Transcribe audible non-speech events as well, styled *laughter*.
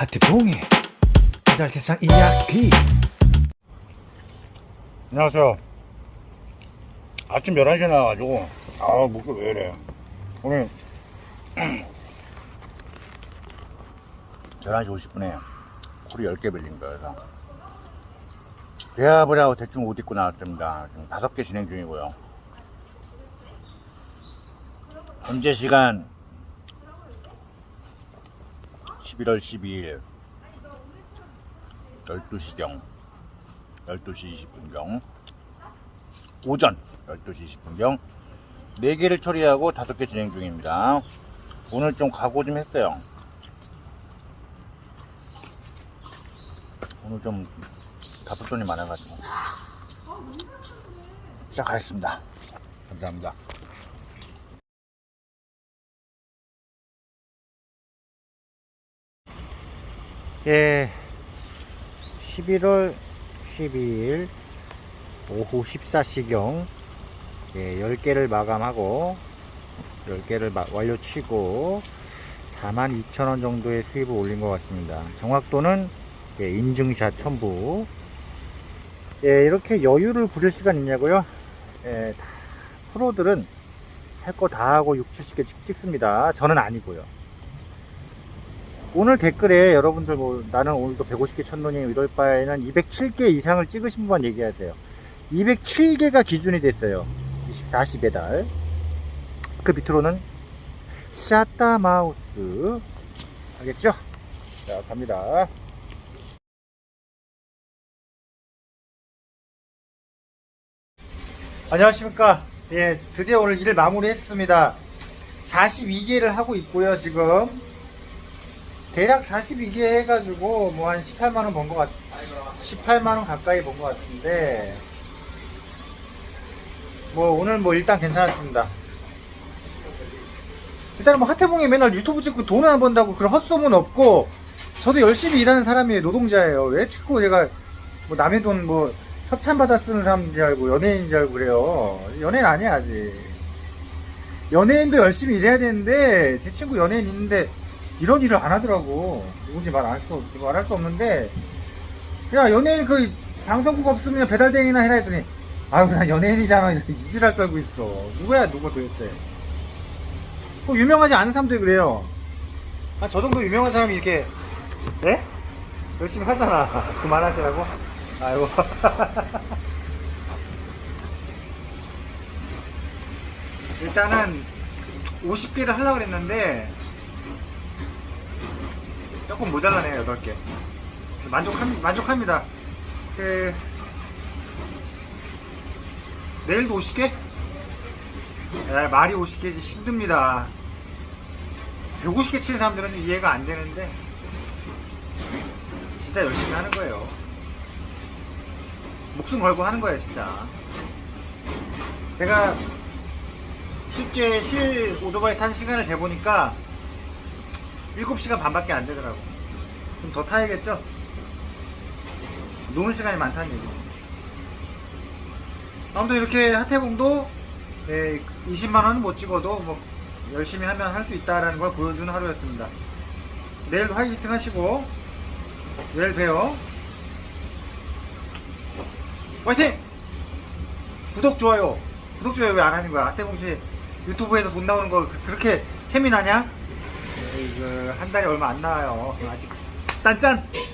하트봉의 배달 세상 이야기 안녕하세요. 아침 11시에 나와가지고, 아, 목소리 왜 이래. 오늘, 11시 50분에 콜이 10개 빌린 거예요. 그래서 대합을 하고 대충 옷 입고 나왔습니다. 지금 5개 진행 중이고요. 현재 시간 11월 12일 12시경 12시 20분경 오전 12시 20분경 4개를 처리하고 5개 진행 중입니다. 오늘 좀 각오 좀 했어요. 오늘 좀 바쁠 돈이 많아가지고. 시작하겠습니다. 감사합니다 예 11월 12일 오후 14시경 예, 10개를 마감하고 10개를 마- 완료치고 42,000원 정도의 수입을 올린 것 같습니다. 정확도는 예, 인증샷 첨부 예, 이렇게 여유를 부릴 시간 있냐고요? 예, 다- 프로들은 할 거 다 하고 6, 70개 찍, 찍습니다. 저는 아니고요. 오늘 댓글에 여러분들 뭐 나는 오늘도 150개 첫눈이 이럴 바에는 207개 이상을 찍으신 분만 얘기하세요. 207개가 기준이 됐어요. 24시 배달. 그 밑으로는 샷다 마우스. 알겠죠? 자, 갑니다. 안녕하십니까. 예, 드디어 오늘 일을 마무리했습니다. 42개를 하고 있고요, 지금. 대략 42개 해가지고 뭐 한 18만원 번 것 같, 18만원 가까이 번 것 같은데, 뭐 오늘 뭐 일단 괜찮았습니다. 일단은 뭐 하태봉이 맨날 유튜브 찍고 돈을 안 번다고 그런 헛소문 없고, 저도 열심히 일하는 사람이에요, 노동자예요. 왜 자꾸 제가 뭐 남의 돈 뭐 협찬받아 쓰는 사람인 줄 알고 연예인인 줄 알고 그래요. 연예인 아니야, 아직. 연예인도 열심히 일해야 되는데, 제 친구 연예인 있는데, 이런 일을 안 하더라고. 누군지 말 안 수, 말할 수 없는데, 야, 연예인 그, 방송국 없으면 배달대행이나 해라 했더니, 아유, 난 연예인이잖아. 이 지랄 떨고 있어. 누구야, 누구 도대체. 꼭 유명하지 않은 사람들이 그래요. 아, 저 정도 유명한 사람이 이렇게, 네? 열심히 하잖아. *laughs* 그만하시라고? 아이고. *laughs* 일단은 50개를 하려고 그랬는데, 조금 모자라네요, 8개. 만족합, 만족합니다. 그, 내일도 50개? 야, 말이 50개지 힘듭니다. 150개 치는 사람들은 이해가 안 되는데, 진짜 열심히 하는 거예요. 목숨 걸고 하는 거예요, 진짜. 제가 실제 실 오토바이 탄 시간을 재보니까 7시간 반밖에 안 되더라고. 좀 더 타야겠죠? 노는 시간이 많다는 얘기. 아무튼 이렇게 하태공도 네, 20만원은 못 찍어도 뭐 열심히 하면 할 수 있다라는 걸 보여주는 하루였습니다. 내일도 화이팅 하시고 내일 봬요. 화이팅! 구독, 좋아요. 구독, 좋아요 왜 안 하는 거야? 하태공 씨 유튜브에서 돈 나오는 거 그- 그렇게 세미나냐? 이거 한 달에 얼마 안 나와요. 아직 딴짠!